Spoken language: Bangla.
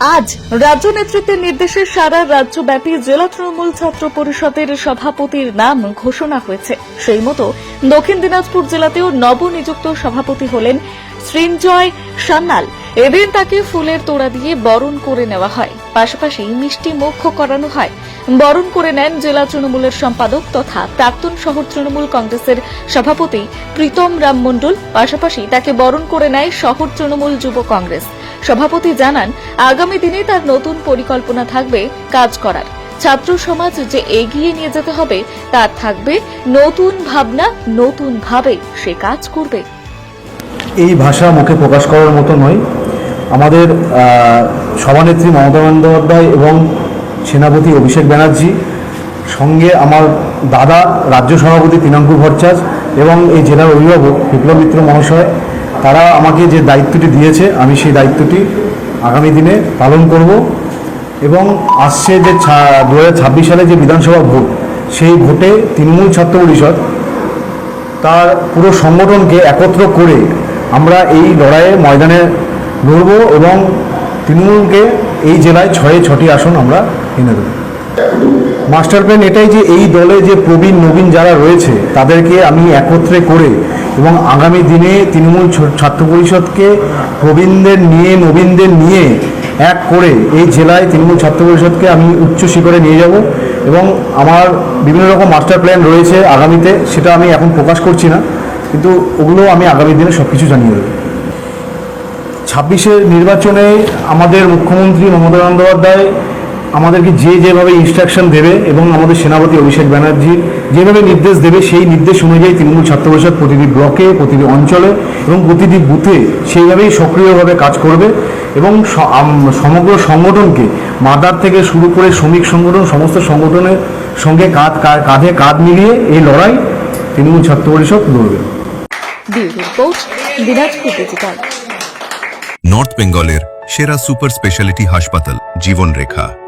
আজ রাজ্য নেতৃত্বের নির্দেশে সারা রাজ্যব্যাপী জেলা তৃণমূল ছাত্র পরিষদের সভাপতির নাম ঘোষণা হয়েছে। সেই মতো দক্ষিণ দিনাজপুর জেলাতেও নবনিযুক্ত সভাপতি হলেন সৃঞ্জয় সান্যাল। এদিন তাকে ফুলের তোড়া দিয়ে বরণ করে নেওয়া হয়। পাশাপাশি মিষ্টি মুখ করানো হয়। বরণ করে নেন জেলা তৃণমূলের সম্পাদক তথা প্রাক্তন শহর তৃণমূল কংগ্রেসের সভাপতি প্রীতম রাম মণ্ডল। পাশাপাশি তাকে বরণ করে নেয় শহর তৃণমূল যুব কংগ্রেস। সভাপতি জানান, আগামী দিনে তার নতুন পরিকল্পনা থাকবে কাজ করার। ছাত্র সমাজ যে এগিয়ে নিয়ে যেতে হবে তার থাকবে নতুন ভাবনা, নতুন ভাবে সে কাজ করবে। এই ভাষা মুখে প্রকাশ করার মতো নয়। আমাদের সভানেত্রী মমতা বন্দ্যোপাধ্যায় এবং সেনাপতি অভিষেক ব্যানার্জি, সঙ্গে আমার দাদা, রাজ্য সভাপতি তিনাঙ্কুর ভট্টাচার্য এবং এই জেলার অভিভাবক বিপ্লব মিত্র মহাশয় তারা আমাকে যে দায়িত্বটি দিয়েছে, আমি সেই দায়িত্বটি আগামী দিনে পালন করব এবং আসছে যে দু হাজার ছাব্বিশ সালে যে বিধানসভা ভোট, সেই ভোটে তৃণমূল ছাত্র পরিষদ তার পুরো সংগঠনকে একত্র করে আমরা এই লড়াইয়ে ময়দানে লড়ব এবং তৃণমূলকে এই জেলায় ছয়ে ছটি আসন আমরা এনে দেব। মাস্টার প্ল্যান এটাই যে এই দলে যে প্রবীণ, নবীন যারা রয়েছে, তাদেরকে আমি একত্রে করে এবং আগামী দিনে তৃণমূল ছাত্র পরিষদকে প্রবীণদের নিয়ে, নবীনদের নিয়ে এক করে এই জেলায় তৃণমূল ছাত্র পরিষদকে আমি উচ্চ শিখরে নিয়ে যাব এবং আমার বিভিন্ন রকম মাস্টার প্ল্যান রয়েছে আগামীতে, সেটা আমি এখন প্রকাশ করছি না, কিন্তু ওগুলো আমি আগামী দিনে সব কিছু জানিয়ে দেবো। ছাব্বিশের নির্বাচনে আমাদের মুখ্যমন্ত্রী মমতা বন্দ্যোপাধ্যায় আমাদেরকে যে যেভাবে ইনস্ট্রাকশন দেবে এবং আমাদের সেনাপতি অভিষেক ব্যানার্জি যেভাবে নির্দেশ দেবে সেই নির্দেশ অনুযায়ী তৃণমূল ছাত্র পরিষদ প্রতিটি ব্লকে প্রতিটি অঞ্চলে এবং প্রতিটি বুথে সেইভাবেই সক্রিয়ভাবে কাজ করবে এবং সমগ্র সংগঠনকে মাদার থেকে শুরু করে শ্রমিক সংগঠন সমস্ত সংগঠনের সঙ্গে কাঁধ কাঁধে কাঁধ মিলিয়ে এই লড়াই তৃণমূল ছাত্র পরিষদ লড়বে নর্থ বেঙ্গলের সেরা সুপার স্পেশালিটি হাসপাতাল জীবনরেখা।